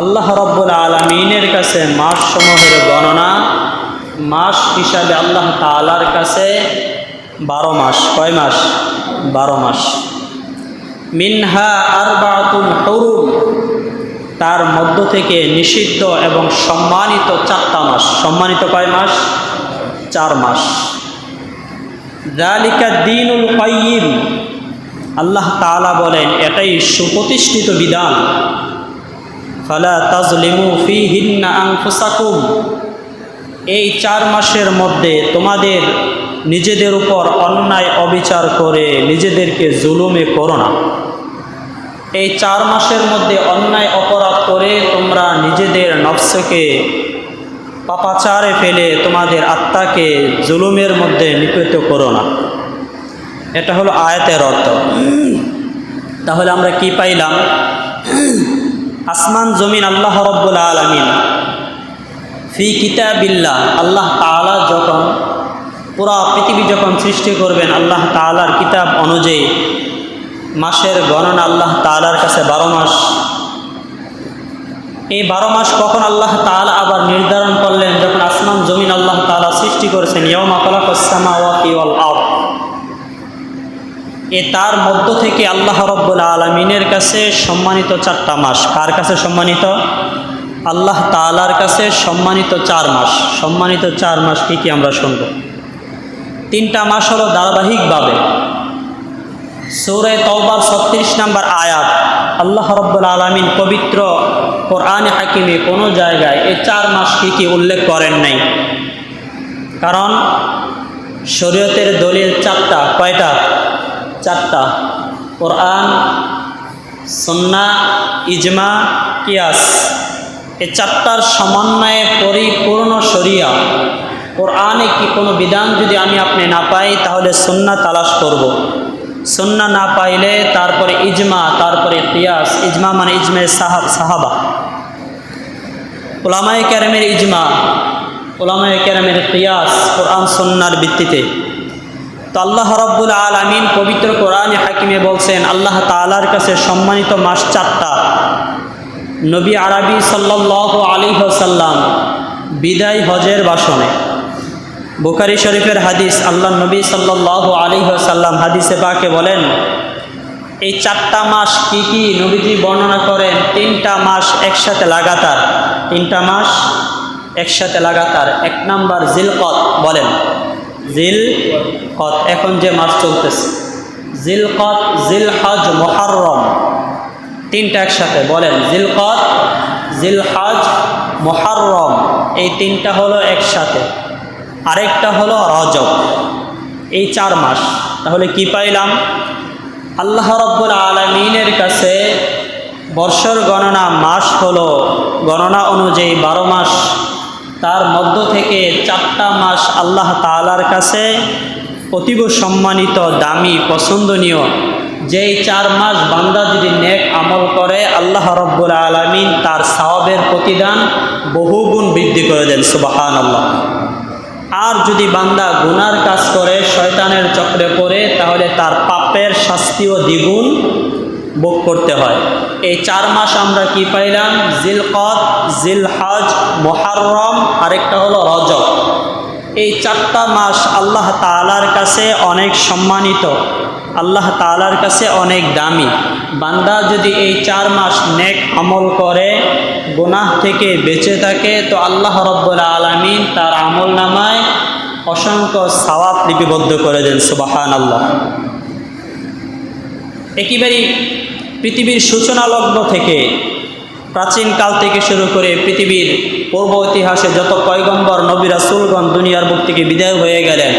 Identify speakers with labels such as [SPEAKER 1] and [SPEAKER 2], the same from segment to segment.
[SPEAKER 1] আল্লাহ রব্বুল আলমিনের কাছে মাস সমূহের গণনা, মাস হিসাবে আল্লাহ তালার কাছে বারো মাস। কয় মাস? বারো মাস। মিনহা আর বাতুল তার মধ্য থেকে নিষিদ্ধ এবং সম্মানিত চারটা মাস। সম্মানিত কয় মাস? চার মাস। জালিকা দিনুল কাইয়িম, আল্লাহ তাআলা বলেন, এটাই সুপ্রতিষ্ঠিত বিধান। ফালা তাজলিমু ফিহিন্না আনফুসাকুম। এই চার মাসের মধ্যে তোমাদের নিজেদের উপর অন্যায় অবিচার করে নিজেদেরকে জুলুমে করো না। এই চার মাসের মধ্যে অন্যায় অপরাধ করে তোমরা নিজেদের নফসকে পাপাচারে ফেলে তোমাদের আত্মাকে জুলুমের মধ্যে নিপীড়িত করো না। এটা হলো আয়াতের অর্থ। তাহলে আমরা কি পাইলাম? আসমান, জমিন, আল্লাহ রব্বুল আলমিন। ফি কিতাবিল্লাহ, আল্লাহ তালা যখন পুরা পৃথিবী যখন সৃষ্টি করবেন, আল্লাহ তালার কিতাব অনুযায়ী মাসের গণনা আল্লাহ তালার কাছে বারো মাস। এই বারো মাস কখন আল্লাহ তালা আবার নির্ধারণ করলেন, যখন আসমান, জমিন আল্লাহ তালা সৃষ্টি করেছেন ইয়মা কলাকসামা ওয়াকি ওয়াল এ তার মধ্য থেকে আল্লাহ রব্বুল আলমিনের কাছে সম্মানিত চারটা মাস। কার কাছে সম্মানিত? আল্লাহ তালার কাছে সম্মানিত চার মাস। সম্মানিত চার মাস কি কি আমরা শুনব? তিনটা মাস হলো ধারাবাহিকভাবে। সৌরে তওবার ছত্রিশ নম্বর আয়াত। আল্লাহ রব্বুল আলমিন পবিত্র কোরআনে হাকিমে কোনো জায়গায় এই চার মাস কি কি উল্লেখ করেন নাই। কারণ শরীয়তের দলিল চারটা, কয়টা? চারটা। কোরআন, সন্না, ইজমা, কিয়াস। এই চারটার সমন্বয়ে পরিপূর্ণ শরিয়া। কোরআনে কি কোনো বিধান যদি আমি আপনি না পাই, তাহলে সন্না তালাশ করব। সন্না না পাইলে তারপরে ইজমা, তারপরে কিয়াস। ইজমা মানে ইজমে সাহাব, সাহাবা। ওলামায় ক্যারামের ইজমা ওলামায় ক্যারামের কিয়াস, কোরআন সন্ন্যার ভিত্তিতে। তো আল্লাহ রব্বুল আলমিন পবিত্র কোরআনে হাকিমে বলছেন, আল্লাহ তালার কাছে সম্মানিত মাস চারটা। নবী আরবি সাল্লাহ আলী সাল্লাম বিদায় হজের বাসনে। বুখারি শরীফের হাদিস, আল্লাহ নবী সাল্লাহ আলী সাল্লাম হাদিসে পাকে বলেন, এই চারটা মাস কি কি নবীজি বর্ণনা করেন? তিনটা মাস একসাথে লাগাতার। তিনটা মাস একসাথে লাগাতার। এক নাম্বার জিলকত বলেন। জিল কত এখন যে মাস চলতেছে। জিল কত জিল হজ মোহারম তিনটা একসাথে বলেন। জিল কত জিল হজ মোহারম এই তিনটা হলো একসাথে। আরেকটা হলো রজব, এই চার মাস। তাহলে কি পাইলাম? আল্লাহ রব্বুল আলমিনের কাছে বর্ষর গণনা, মাস হলো গণনা অনুযায়ী বারো মাস। তার মধ্য থেকে চারটা মাস আল্লাহ তালার কাছে অতীব সম্মানিত, দামি, পছন্দনীয়, যেই চার মাস বান্দা যদি নেক আমল করে, আল্লাহ রব্বুল আলমিন তার সাহবের প্রতিদান বহুগুণ বৃদ্ধি করে দেন সুবাহান আল্লাহ আর যদি বান্দা গুনার কাজ করে, শয়তানের চক্রে পড়ে, তাহলে তার পাপের শাস্তিও দ্বিগুণ ভোগ করতে হয়। এই চার মাস আমরা কি পাইলাম? জিলকত জিলহজ মোহারম আরেকটা হলো রজব। এই চারটা মাস আল্লাহ তালার কাছে অনেক সম্মানিত, আল্লাহ তালার কাছে অনেক দামি। বান্দা যদি এই চার মাস নেক আমল করে, গুনাহ থেকে বেঁচে থাকে, তো আল্লাহ রব্বুল আলমিন তার আমল নামায় অসংখ্য সওয়াব লিপিবদ্ধ করে দেন সুবাহান আল্লাহ একেবারেই পৃথিবীর সূচনা লগ্ন থেকে প্রাচীনকাল থেকে শুরু করে পৃথিবীর পূর্ব ইতিহাসে যত পয়গম্বর, নবী রাসুলগণ দুনিয়ার বুক থেকে বিদায় হয়ে গেলেন,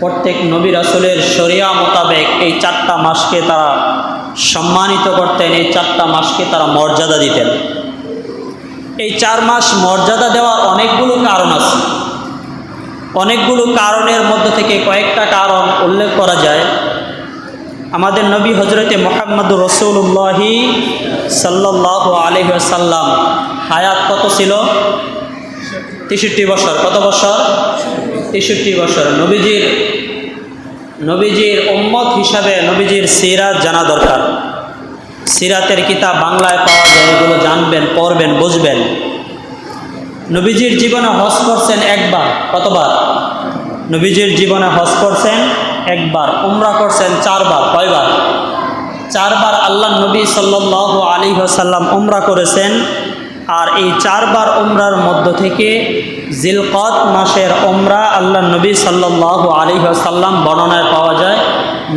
[SPEAKER 1] প্রত্যেক নবী রাসুলের শরিয়া মোতাবেক এই চারটা মাসকে তারা সম্মানিত করতেন, এই চারটা মাসকে তারা মর্যাদা দিতেন। এই চার মাস মর্যাদা দেওয়ার অনেকগুলো কারণ আছে। অনেকগুলো কারণের মধ্যে থেকে কয়েকটা কারণ উল্লেখ করা যায়। আমাদের নবী হজরতে মোহাম্মদ রসুল্লাহি সাল্লাহ আলহাসাল্লাম হায়াত কত ছিল? তেষট্টি বছর। কত বছর? তেষট্টি বছর। নবীজির নবীজির উম্মত হিসাবে নবীজির সিরাত জানা দরকার। সিরাতের কিতাব বাংলায় পাওয়া যায়, এগুলো জানবেন, পড়বেন, বুঝবেন। নবীজির জীবনে হজ করছেন একবার। কতবার? নবীজির জীবনে হজ করছেন একবার, উমরা করছেন চারবার, কয়বার? চারবার আল্লাহ নবী সাল্লাহ আলী সাল্লাম উমরা করেছেন, আর এই চারবার উমরার মধ্য থেকে জিলকত মাসের উমরা আল্লাহ নবী সাল্লাহ আলী সাল্লাম বর্ণনায় পাওয়া যায়।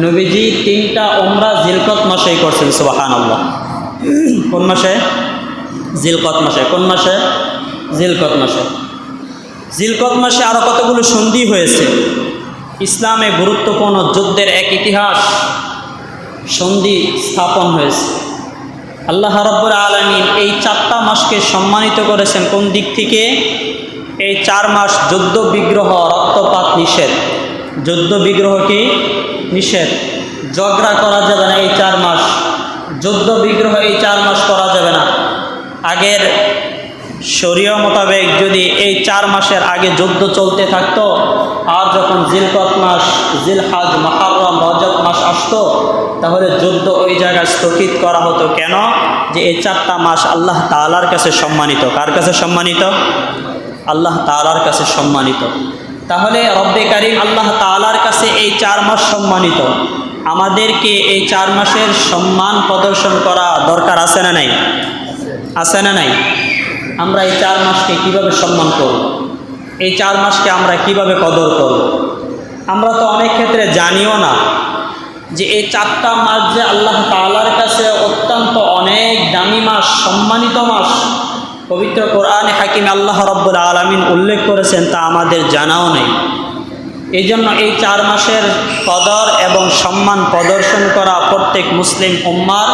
[SPEAKER 1] নবীজি তিনটা উমরা জিলকত মাসেই করছেন সুবাহান আল্লাহ কোন মাসে? জিলকত মাসে। কোন মাসে? জিলকত মাসে। জিলকত মাসে আরও কতগুলো সন্ধি হয়েছে? ইসলামে গুরুত্বপূর্ণ যুদ্ধের এক ইতিহাস সন্ধি স্থাপন হয়েছে। আল্লাহ রব্বুর আলমিন এই চারটা মাসকে সম্মানিত করেছেন। কোন দিক থেকে? এই চার মাস যুদ্ধ বিগ্রহ, রক্তপাত নিষেধ। যুদ্ধ বিগ্রহ কি? নিষেধ। ঝগড়া করা যাবে না এই চার মাস। যুদ্ধ বিগ্রহ এই চার মাস করা যাবে না। আগের শরীয় মোতাবেক যদি এই চার মাসের আগে যুদ্ধ চলতে থাকতো, আর যখন জিলকত মাস, জিলহাজ, মাহারম রজব মাস আসতো, তাহলে যুদ্ধ ওই জায়গায় স্থগিত করা হতো কেন? যে এই চারটা মাস আল্লাহ তালার কাছে সম্মানিত। কার কাছে সম্মানিত? আল্লাহ তালার কাছে সম্মানিত। তাহলে রব্বে কারিম আল্লাহ তালার কাছে এই চার মাস সম্মানিত। আমাদেরকে এই চার মাসের সম্মান প্রদর্শন করা দরকার আছে না নাই? আছে না নাই? আমরা এই চার মাসকে কীভাবে সম্মান করব? এই চার মাসকে আমরা কীভাবে কদর করব? আমরা তো অনেক ক্ষেত্রে জানিও না যে এই চারটা মাস যে আল্লাহ তালার কাছে অত্যন্ত অনেক দামি মাস, সম্মানিত মাস, পবিত্র কোরআনে হাকিম আল্লাহ রব্বুল আলমিন উল্লেখ করেছেন তা আমাদের জানাও নেই। এই জন্য এই চার মাসের কদর এবং সম্মান প্রদর্শন করা প্রত্যেক মুসলিম উম্মার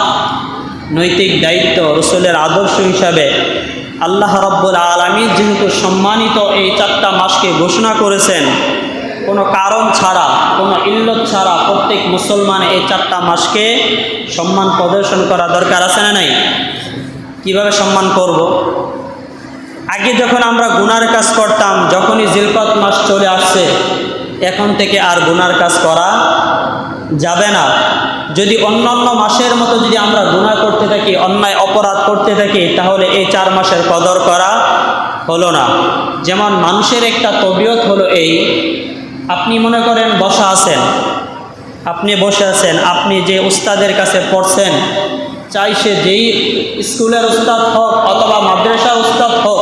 [SPEAKER 1] নৈতিক দায়িত্ব, রসুলের আদর্শ হিসাবে আল্লাহ রব্বুল আলমী যেহেতু সম্মানিত এই চারটা মাসকে ঘোষণা করেছেন, কোনো কারণ ছাড়া, কোনো ইল্লত ছাড়া প্রত্যেক মুসলমান এই চারটা মাসকে সম্মান প্রদর্শন করা দরকার আছে না নাই কীভাবে সম্মান করব। আগে যখন আমরা গুনার কাজ করতাম, যখনই জিলকত মাস চলে আসছে, এখন থেকে আর গুনার কাজ করা যাবে না যদি অন্যান্য মাসের মতো যদি আমরা গুণা করতে থাকি, অন্যায়, অপরাধ করতে থাকি, তাহলে এই চার মাসের কদর করা হলো না। যেমন মানুষের একটা তবিয়ত হলো এই, আপনি মনে করেন বসা আছেন, আপনি বসে আছেন, আপনি যে উস্তাদের কাছে পড়ছেন, চাই সে যেই স্কুলের উস্তাদ হোক অথবা মাদ্রাসার উস্তাদ হোক,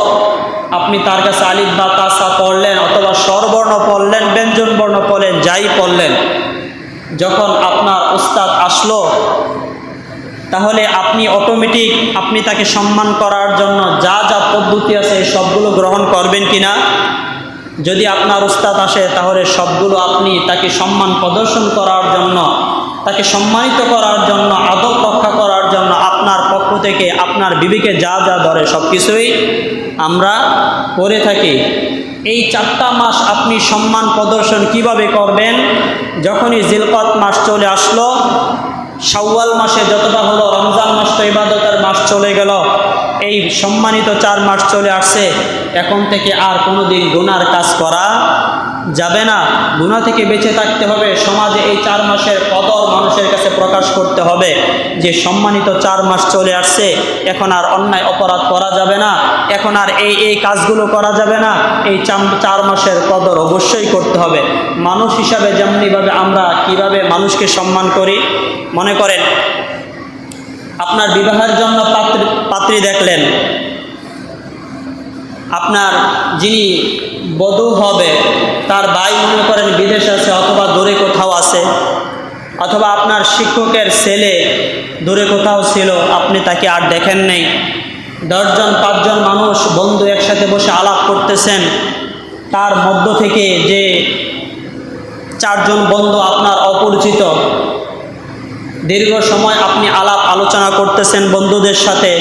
[SPEAKER 1] আপনি তার কাছে আলিফ বা তাসা পড়লেন অথবা স্বরবর্ণ পড়লেন ব্যঞ্জন বর্ণ পড়লেন, যাই পড়লেন যখন আপনার উস্তাদ আসলো, তাহলে আপনি অটোমেটিক আপনি তাকে সম্মান করার জন্য যা যা পদ্ধতি আছে সবগুলো গ্রহণ করবেন কি না যদি আপনার উস্তাদ আসে, তাহলে সবগুলো আপনি তাকে সম্মান প্রদর্শন করার জন্য, তাকে সম্মানিত করার জন্য আদব রক্ষা করার জন্য আপনার পক্ষ থেকে, আপনার বিবেকে যা যা ধরে সব কিছুই আমরা করে থাকি। এই চারটা মাস আপনি সম্মান প্রদর্শন কীভাবে করবেন? যখনই জিলকত মাস চলে আসলো, শাওয়াল মাসে যতটা হলো, রমজান মাস তো ইবাদতের মাস চলে গেল। এই সম্মানিত চার মাস চলে আসছে। এখন থেকে আর কোনো দিন গুনার কাজ করা যাবে না। গুণা থেকে বেঁচে থাকতে হবে। সমাজে এই চার কাছে প্রকাশ করতে হবে যে সম্মানিত চার মাস চলে আসছে, এখন আর অন্যায় অপরাধ করা যাবে না, এখন আর এই এই কাজগুলো করা যাবে না, এই চার মাসের কদর অবশ্যই করতে হবে। মানুষ হিসাবে যেমনিভাবে আমরা কীভাবে মানুষকে সম্মান করি, মনে করেন, আপনার বিবাহের জন্য পাত্রী পাত্রী দেখলেন, আপনার যিনি বধূ হবে, তার ভাই মনে করেন বিদেশ আছে অথবা দূরে কোথাও আছে, অথবা শিক্ষকের ছেলে দূরে কোথাও ছিল, আপনি তাকে আর দেখেন নেই। দশজন, পাঁচজন মানুষ বন্ধু একসাথে বসে আলাপ করতেছেন। তার মধ্য থেকে যে চারজন বন্ধু আপনার অপরিচিত। দীর্ঘ সময় আপনি আলাপ আলোচনা করতেছেন বন্ধুদের সাথে।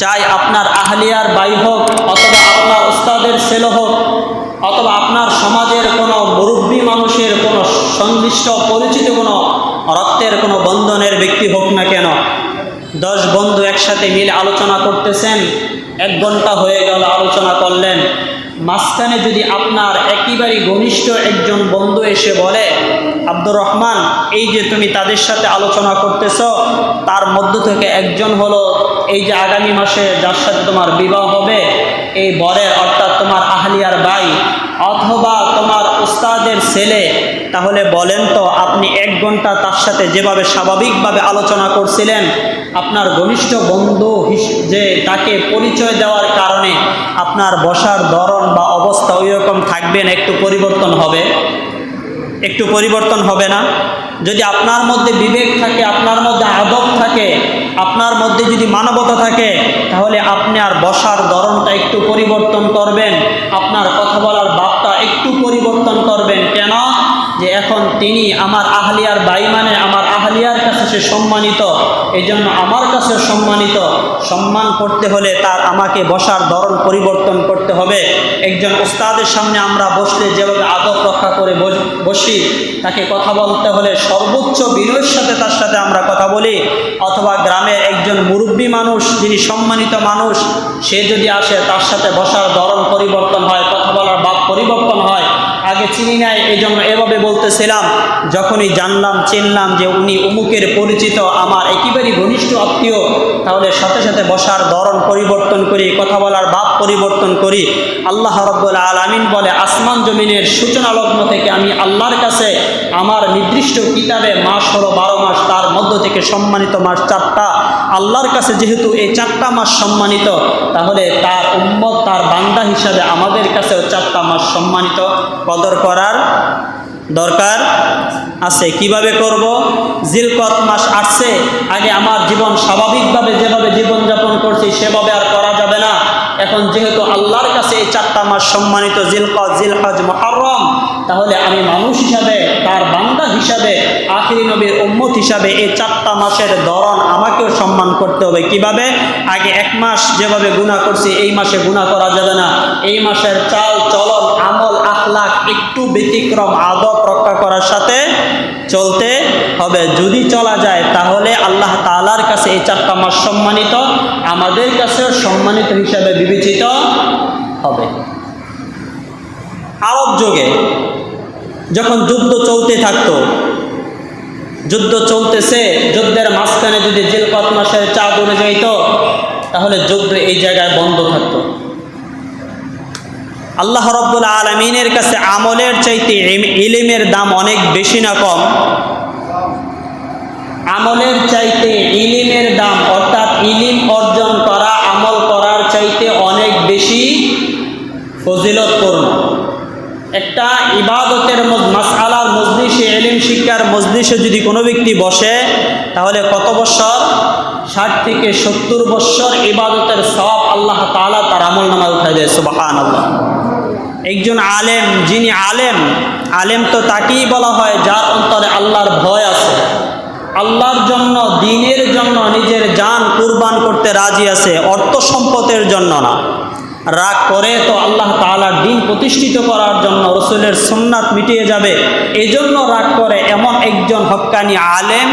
[SPEAKER 1] চাই আপনার আহলিয়ার বাই হোক, অথবা আপনার উস্তাদের ছেলে হোক, অথবা আপনার সমাজের কোনো মুরব্বী মানুষের কোনো সংশ্লিষ্ট, পরিচিত কোনো রক্তের কোনো বন্ধনের ব্যক্তি হোক না কেন, দশ বন্ধু একসাথে মিলে আলোচনা করতেছেন, এক ঘণ্টা হয়ে গেল আলোচনা করলেন। মাঝখানে যদি আপনার একেবারেই ঘনিষ্ঠ একজন বন্ধু এসে বলে, আব্দুর রহমান, এই যে তুমি তাদের সাথে আলোচনা করতেছ, তার মধ্য থেকে একজন হলো, এই যে আগামী মাসে যার সাথে তোমার বিবাহ হবে, এই বরের অর্থাৎ তোমার আহলিয়ার ভাই, অথবা উস্তাদের ছেলে, তাহলে বলেন তো আপনি এক ঘণ্টা তার সাথে যেভাবে স্বাভাবিকভাবে আলোচনা করছিলেন, আপনার ঘনিষ্ঠ বন্ধু যে তাকে পরিচয় দেওয়ার কারণে আপনার বসার ধরন বা অবস্থা ওই রকম থাকবেন একটু পরিবর্তন হবে? একটু পরিবর্তন হবে না? যদি আপনার মধ্যে বিবেক থাকে, আপনার মধ্যে আদব থাকে, আপনার মধ্যে যদি মানবতা থাকে, তাহলে আপনি আর বসার ধরনটা একটু পরিবর্তন করবেন, আপনার কথা বলার বাপটা একটু পরিবর্তন করবেন কেন যে এখন তিনি আমার আহলিয়ার বাই মানে আমার আহলিয়ার কাছে সে সম্মানিত এই জন্য আমার কাছে সম্মানিত। সম্মান করতে হলে তার আমাকে বসার ধরন পরিবর্তন করতে হবে। একজন উস্তাদের সামনে আমরা বসলে যেভাবে আদব রক্ষা করে বস- তাকে কথা বলতে হলে সর্বোচ্চ বিনয়ের সাথে তার সাথে আমরা কথা বলি। অথবা গ্রামের একজন মুরব্বী মানুষ, যিনি সম্মানিত মানুষ, সে যদি আসে তার সাথে বসার ধরন পরিবর্তন হয়, কথা বলার বাক পরিবর্তন হয় চিনি নাই এই জন্য এভাবে বলতেছিলাম। যখনই জানলাম, চিনলাম যে উনি অমুকের পরিচিত, আমার একেবারেই ঘনিষ্ঠ আত্মীয়, তাহলে সাথে সাথে বসার ধরন পরিবর্তন করি, কথা বলার ভাব পরিবর্তন করি। আল্লাহ রব্বুল আলামিন বলে, আসমান জমিনের সূচনা লগ্ন থেকে আমি আল্লাহর কাছে আমার নির্দিষ্ট কিতাবে মাস হলো বারো মাস, তার মধ্য থেকে সম্মানিত মাস চারটা। আল্লাহর কাছে যেহেতু এই চারটা মাস সম্মানিত, তাহলে তার উম্মত, তার বান্দা হিসাবে আমাদের কাছেও চারটা মাস সম্মানিত কদর করার দরকার আছে। কীভাবে করব? জিলকত মাস আসছে, আগে আমার জীবন স্বাভাবিকভাবে যেভাবে জীবনযাপন করছি, সেভাবে আর করা যাবে না। এখন যেহেতু আল্লাহর কাছে এই চারটা মাস সম্মানিত জিলকত জিলহজ মহরম তাহলে আমি মানুষ হিসাবে, তার বান্দা হিসাবে, আখিরি নবীর উম্মত হিসাবে এই চারটা মাসের ধরন আমাকেও সম্মান করতে হবে। কীভাবে? আগে এক মাস যেভাবে গুণা করছি, এই মাসে গুণা করা যাবে না। এই মাসের চাল, চলন, আমল, আখলাখ একটু ব্যতিক্রম, আদব রক্ষা করার সাথে চলতে হবে। যদি চলা যায়, তাহলে আল্লাহ তালার কাছে এই চারটা মাস সম্মানিত, আমাদের কাছেও সম্মানিত হিসাবে বিবেচিত হবে। আরব যুগে যখন যুদ্ধ চলতে থাকতো, যুদ্ধ চলতেছে, যুদ্ধের মাঝখানে যদি জিলকত মাসের চাঁদ উড়ে যাইত, তাহলে যুদ্ধ এই জায়গায় বন্ধ থাকতো। আল্লাহ রব্বুল আলমিনের কাছে আমলের চাইতে ইলিমের দাম অনেক বেশি না কম। আমলের চাইতে ইলিমের দাম, অর্থাৎ ইলিম অর্জন করা, আমল করার চাইতে অনেক বেশি ফজিলতপূর্ণ একটা ইবাদতের মাসআলার মজলিসে এলিম শিক্ষার মজলিসে যদি কোনো ব্যক্তি বসে, তাহলে কত বৎসর ষাট থেকে সত্তর বৎসর ইবাদতের সব আল্লাহ তাআলা তার আমল নামা উঠাই দেয় সুবাহান আল্লাহ একজন আলেম, যিনি আলেম আলেম তো তাকেই বলা হয়, যার অন্তরে আল্লাহর ভয় আছে। আল্লাহর জন্য, দিনের জন্য নিজের জান কুরবান করতে রাজি আছে, অর্থ সম্পদের জন্য না। রাগ করে তো আল্লাহ তাআলার দিন প্রতিষ্ঠিত করার জন্য রসুলের সুন্নাত মিটিয়ে যাবে। এই জন্য রাগ করে এমন একজন হক্কানি আলেম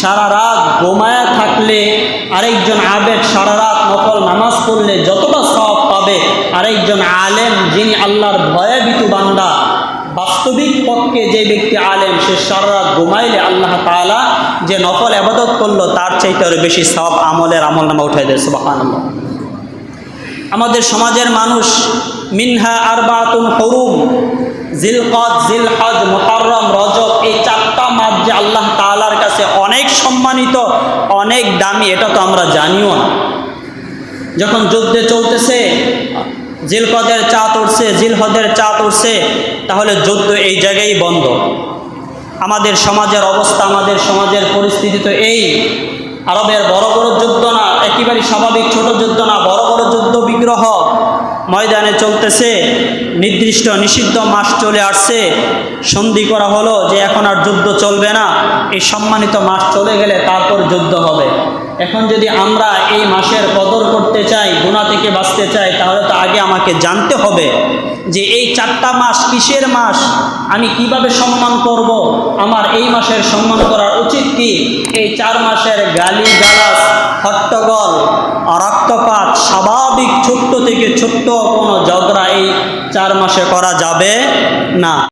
[SPEAKER 1] সারা রাত গোমায়া থাকলে, আরেকজন আবেদ সারা রাত নকল নামাজ পড়লে যতটা সব পাবে, আরেকজন আলেম যিনি আল্লাহর ভয়ে বিতু বান্দা বাস্তবিক পক্ষে যে ব্যক্তি আলেম, সে সারা ঘুমাইলে আল্লাহ তাআলা যে নকল আবাদত করল, তার চাইতে আরও বেশি সব আমলের আমল নামা উঠাই দেয়, সুবহানাল্লাহ। আমাদের সমাজের মানুষ, মিনহা আরবাতুন হরুম জিলকদ জিলহজ, মুহররম, রজব, এই চারটা মাস যে আল্লাহ তাআলার কাছে অনেক সম্মানিত, অনেক দামি, এটা তো আমরা জানিও না। যখন যুদ্ধে চলতেছে জিলকদের চাঁদ উঠছে জিলহদের চাঁদ উঠছে তাহলে যুদ্ধ এই জায়গায় বন্ধ। আমাদের সমাজের অবস্থা, আমাদের সমাজের পরিস্থিতি তো এই। আরবের বড় বড় যুদ্ধ না, একেবারে স্বাভাবিক ছোট যুদ্ধ না, বড় বড় যুদ্ধ বিগ্রহ। ময়দানে চলতেছে। নির্দিষ্ট নিষিদ্ধ মাস চলে আসছে। সন্ধি করা হলো যে এখন আর যুদ্ধ চলবে না। এই সম্মানিত মাস চলে গেলে তারপর যুদ্ধ হবে। এখন যদি আমরা এই মাসের কদর করতে চাই গুণা থেকে বাঁচতে চাই, তাহলে তো আগে আমাকে জানতে হবে। যে এই চারটা মাস কিসের মাস? আমি কীভাবে সম্মান করব? আমার এই মাসের সম্মান করার উচিত কি? এই চার মাসের গালি গালাস হট্টগল রক্তপাত স্বাভাবিক ছোট্ট থেকে ছোট্ট কোনো ঝগড়া এই চার মাসে করা যাবে না।